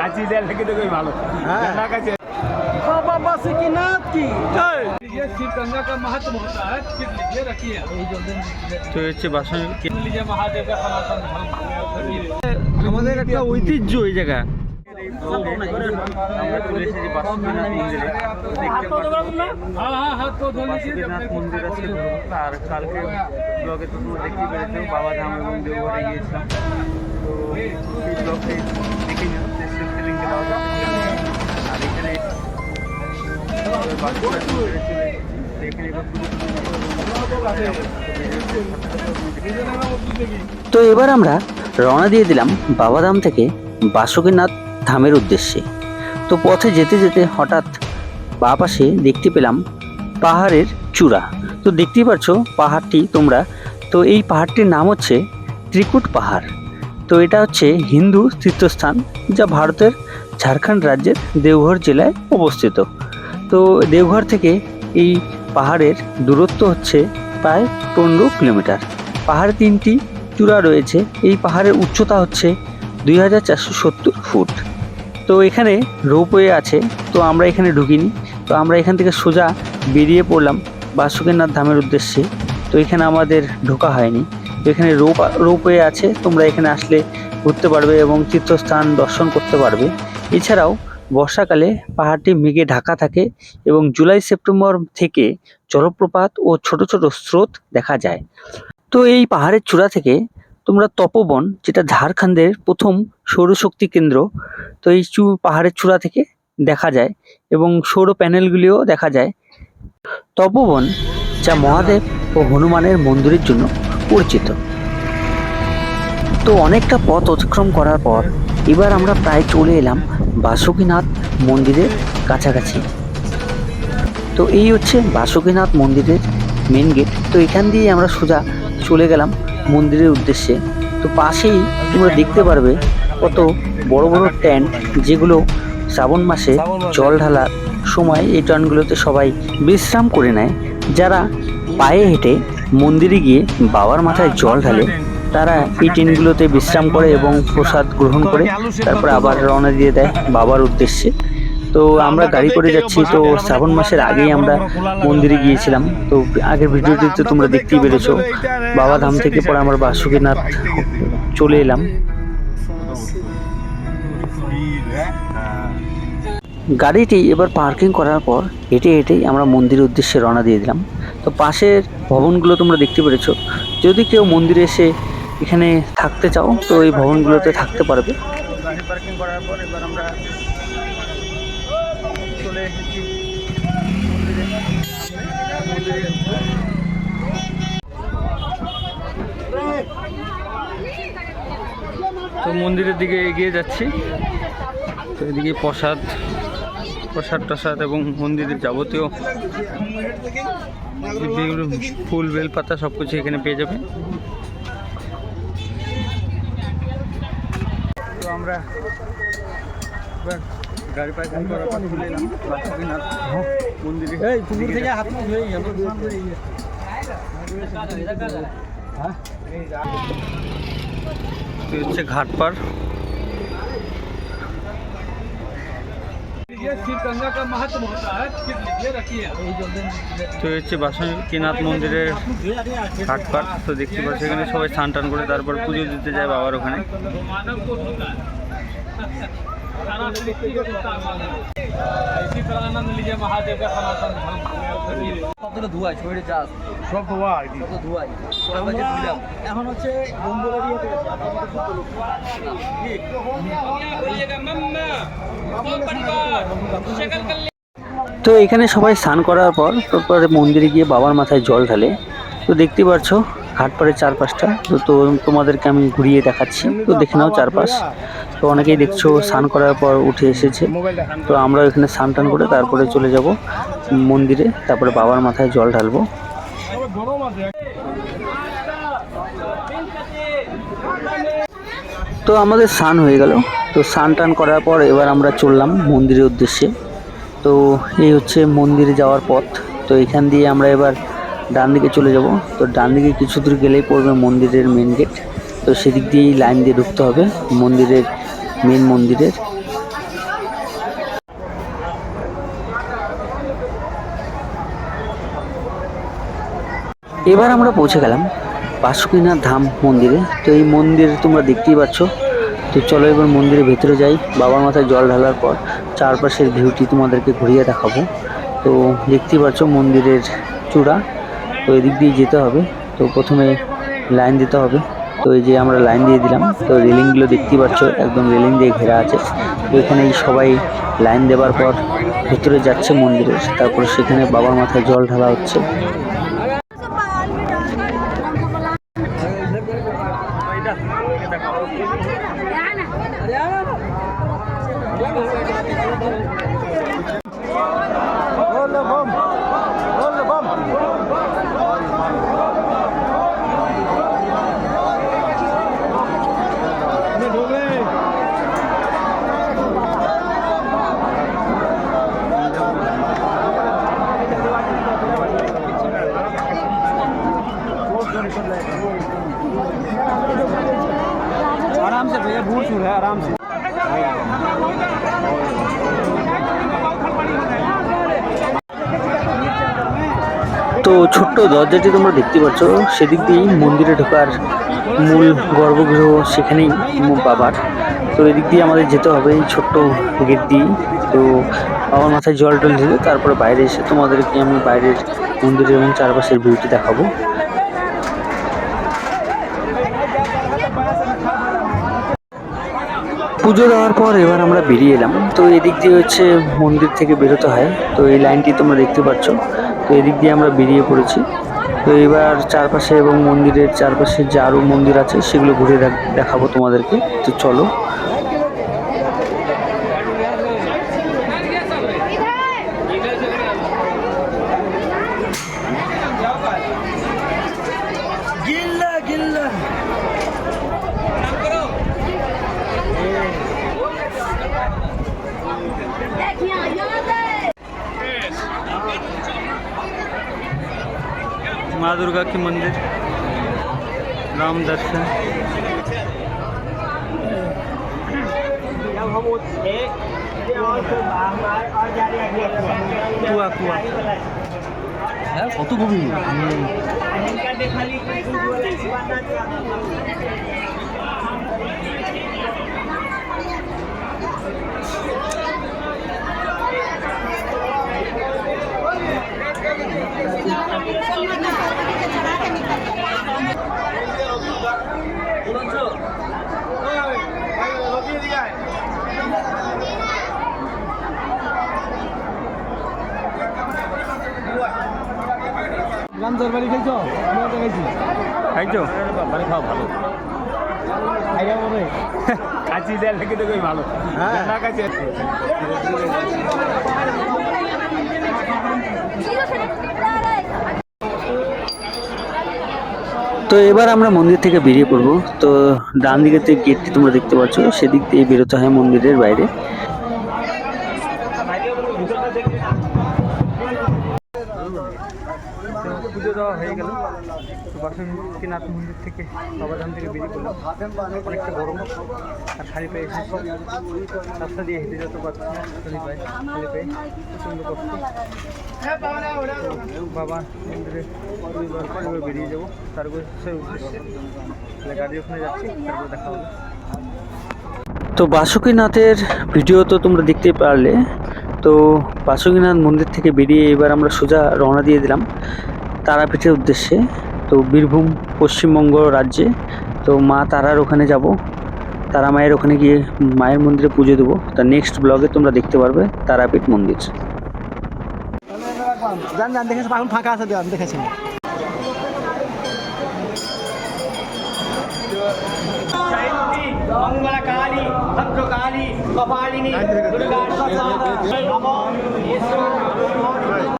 কাছি দেওয়ার থেকে তো খুবই ভালো হ্যাঁ। না কাছে बाबा बासुकीनाथ की ये शिव गंगा का महत्व होता है फिर लीजिए रखिए তো এই হচ্ছে বাসন लीजिए महादेव का सनातन धर्म আমাদের একটা ঐতিহ্য এই জায়গা আমরা চলে এসেছি বাসুদেবনাথ মন্দিরে দেখতে পাচ্ছি हाँ हाँ हाथ को धो लीजिए जब বাসুদেবনাথ तक মন্দির আছে আর কালকে ব্লগে তো তোমরা দেখতে পেরেছো বাবাধাম এবং দেওঘরে গিয়েছিলাম তো এই ব্লগটি দেখে নিও তো এবার আমরা রওনা দিয়ে দিলাম বাবাধাম থেকে বাসুকীনাথ ধামের উদ্দেশ্যে। তো পথে যেতে যেতে হঠাৎ বা পাশে দেখতে পেলাম পাহাড়ের চূড়া। তো দেখতেই পাচ্ছ পাহাড়টি তোমরা। তো এই পাহাড়টির নাম হচ্ছে ত্রিকুট পাহাড়। তো এটা হচ্ছে হিন্দু তীর্থস্থান যা ভারতের ঝাড়খণ্ড রাজ্যের দেওঘর জেলায় অবস্থিত। তো দেওঘর থেকে এই পাহাড়ের দূরত্ব হচ্ছে প্রায় পনেরো কিলোমিটার। পাহাড়ে তিনটি চূড়া রয়েছে। এই পাহাড়ের উচ্চতা হচ্ছে দুই হাজার চারশো সত্তর ফুট। তো এখানে রোপওয়ে আছে। তো আমরা এখানে ঢুকিনি। তো আমরা এখান থেকে সোজা বেরিয়ে পড়লাম বাসুকীনাথ ধামের উদ্দেশ্যে। তো এখানে আমাদের ঢোকা হয়নি। এখানে রোপ, রোপওয়ে আছে, তোমরা এখানে আসলে ঘুরতে পারবে এবং তীর্থস্থান দর্শন করতে পারবে। এছাড়াও বর্ষাকালে পাহাড়টি মেঘে ঢাকা থাকে এবং জুলাই, সেপ্টেম্বর থেকে জলপ্রপাত ও ছোট ছোট স্রোত দেখা যায়। তো এই পাহাড়ের চূড়া থেকে তোমরা তপবন, যেটা ঝাড়খণ্ডের প্রথম সৌরশক্তি কেন্দ্র, তো এই চু, পাহাড়ের চূড়া থেকে দেখা যায় এবং সৌর প্যানেলগুলিও দেখা যায়। তপবন যা মহাদেব ও হনুমানের মন্দিরের জন্য। পরিচিত। তো অনেকটা পথ অতিক্রম করার পর এবার আমরা প্রায় চলে এলাম বাসুকীনাথ মন্দিরের কাছাকাছি। তো এই হচ্ছে বাসুকীনাথ মন্দিরের মেন গেট তো এখান দিয়ে আমরা সোজা চলে গেলাম মন্দিরের উদ্দেশ্যে। তো পাশেই তোমরা দেখতে পারবে কত বড় বড় ট্যান্ট যেগুলো শ্রাবণ মাসে জল ঢালার সময় এই ট্যান্টগুলোতে সবাই বিশ্রাম করে নেয়। যারা পায়ে হেঁটে মন্দিরে গিয়ে বাবার মাথায় জল ঢালে তারা এই ট্রেনগুলোতে বিশ্রাম করে এবং প্রসাদ গ্রহণ করে, তারপর আবার রওনা দিয়ে দেয় বাবার উদ্দেশ্যে। তো আমরা গাড়ি করে যাচ্ছি, তো শ্রাবণ মাসের আগেই আমরা মন্দিরে গিয়েছিলাম। তো আগের ভিডিওটিতে তোমরা দেখতেই পেরেছ, বাবা ধাম থেকে পরে আমরা বাসুকীনাথ চলে এলাম। গাড়িটি এবার পার্কিং করার পর হেঁটে হেঁটেই আমরা মন্দিরের উদ্দেশ্যে রওনা দিয়ে দিলাম। তো পাশের ভবনগুলো তোমরা দেখতে পেরেছ। যদি কেউ মন্দিরে এসে এখানে থাকতে চাও, তো এই ভবনগুলোতে থাকতে পারবে। তো মন্দিরের দিকে এগিয়ে যাচ্ছি। তো এদিকে প্রসাদ প্রসাদ টসাদ এবং মন্দিরের যাবতীয় ফুল বেলপাতা সব কিছু এখানে পেয়ে যাবে তো আমরা গাড়ি পার্কিং করার পর চলে এলাম। বাসুকীনাথ মন্দিরে এই পুকুর থেকে হাত মুখ ধুয়ে গেল তো হচ্ছে ঘাটপাড় ये शिव गंगा का महत्व होता है फिर लीजिए रखिए তো এই হচ্ছে বাসুকীনাথ মন্দিরের ঘাটপাড় তো দেখতে পাচ্ছি এখানে সবাই স্নান টান করে তারপর পুজো দিতে যায় বাবার ওখানে मानव को होता है सारा सृष्टि को होता है इसी तरह आनंद लीजिए महादेव का सनातन धर्म কতটা ধোয়া শরীরে চাষ সব ধোয়া কত ধোয়া এখন হচ্ছে বন্ধুরা দিয়ে बोलिएगा मम्मा दो परिवार शकल कल्याण তো এখানে সবাই স্নান করার পর তারপরে মন্দিরে গিয়ে বাবার মাথায় জল ঢালে তো দেখতে পাচ্ছ ঘাটপাড়ের চারপাশটা। তো তো তোমাদেরকে আমি ঘুরিয়ে দেখাচ্ছি। তো দেখে নাও চারপাশ। তো অনেকেই দেখছ স্নান করার পর উঠে এসেছে। তো আমরা এখানে স্নান টান করে তারপরে চলে যাব মন্দিরে। তারপরে বাবার মাথায় জল ঢালবো। তো আমাদের স্নান হয়ে গেল। তো স্নান টান করার পর এবার আমরা চললাম মন্দিরের উদ্দেশ্যে। তো এই হচ্ছে মন্দিরে যাওয়ার পথ। তো এখান দিয়ে আমরা এবার ডান দিকে চলে যাব। তো ডান দিকে কিছু দূর গেলেই পড়বে মন্দিরের মেন গেট তো সেদিক দিয়েই লাইন দিয়ে ঢুকতে হবে, মন্দিরের মেন মন্দিরের। এবার আমরা পৌঁছে গেলাম বাসুকিনা ধাম মন্দিরে। তো এই মন্দির তোমরা দেখতেই পাচ্ছ। তো চলো এবার মন্দিরের ভেতরে যাই। বাবার মাথায় জল ঢালার পর চারপাশের ভিউটি তোমাদেরকে ঘুরিয়ে দেখাবো। তো দেখতেই পাচ্ছ মন্দিরের চূড়া। তো এদিক দিয়ে যেতে হবে। তো প্রথমে লাইন দিতে হবে। তো এই যে আমরা লাইন দিয়ে দিলাম, তো রেলিংগুলো দেখতেই পাচ্ছ, একদম রেলিং দিয়ে ঘেরা আছে। তো এখানে সবাই লাইন দেওয়ার পর ভেতরে যাচ্ছে মন্দিরে, তারপর সেখানে বাবার মাথায় জল ঢালা হচ্ছে। হ্যাঁ, হ্যাঁ। তো ছোট্ট দরজাটি তোমরা দেখতে পাচ্ছ। সেদিক দিয়েই মন্দিরে ঢোকার মূল গর্ভগৃহ সেখানেই বাবার। তো এদিক দিয়ে আমাদের যেতে হবে এই ছোট্ট গেট দিয়ে তো বাবার মাথায় জল টল দিলে তারপরে বাইরে এসে তোমাদেরকে আমি বাইরের মন্দিরের এবং চারপাশের ভিউটি দেখাবো। পুজো দেওয়ার পর এবার আমরা বেরিয়ে এলাম। তো এদিক দিয়ে হচ্ছে মন্দির থেকে বেরোতে হয়। তো এই লাইনটি তোমরা দেখতে পাচ্ছ। এদিক দিয়ে আমরা বেরিয়ে পড়েছি। তো এবার চারপাশে এবং মন্দিরের চারপাশে যে আরও মন্দির আছে, সেগুলো ঘুরে দেখ- দেখাবো তোমাদেরকে। তো চলো माँ दुर्गा के मंदिर राम दर्शन कुआ कुआ হ্যাঁ কত গভীর খাইছো? বাড়ি খাওয়া ভালো। খাইয়া মনে থেকে তো ভালো। হ্যাঁ। না কাছে তো এবার আমরা মন্দির থেকে বেরিয়ে পড়ব। তো ডান দিকে যে গেটটি তোমরা দেখতে পাচ্ছ সেদিক দিয়ে বেরোতে হয় মন্দিরের বাইরে। পুজো দেওয়া হয়ে গেল। তো বাসুকিনাথ মন্দির থেকে বাবাধাম থেকে বেরিয়ে পড়লাম। অনেকটা গরম। আর খালি পায়ে এসেছি রাস্তা দিয়ে হেঁটে যেতে পারছি খালি পায়ে খালি পায়ে প্রচণ্ড কষ্ট। বাবা মন্দিরে বেরিয়ে যাব। তারপর সেই উদ্দেশ্যে তাহলে গাড়ি ওখানে যাচ্ছি। তারপর দেখা হবে। তো বাসুকীনাথের ভিডিও তো তোমরা দেখতেই পারলে। তো বাসুকীনাথ মন্দির থেকে বেরিয়ে এবার আমরা সোজা রওনা দিয়ে দিলাম। তারাপীঠের উদ্দেশ্যে তো বীরভূম পশ্চিমবঙ্গ রাজ্যে তো মা তারার ওখানে যাব তারা মায়ের ওখানে গিয়ে মায়ের মন্দিরে পুজো দেবো তার নেক্সট ব্লগে তোমরা দেখতে পারবে তারাপীঠ মন্দির জান জান দেখেছি এখন ফাঁকা আছে দেওয়ান দেখেছি मंगलकाली भद्रकाली कपालिनी दुर्गा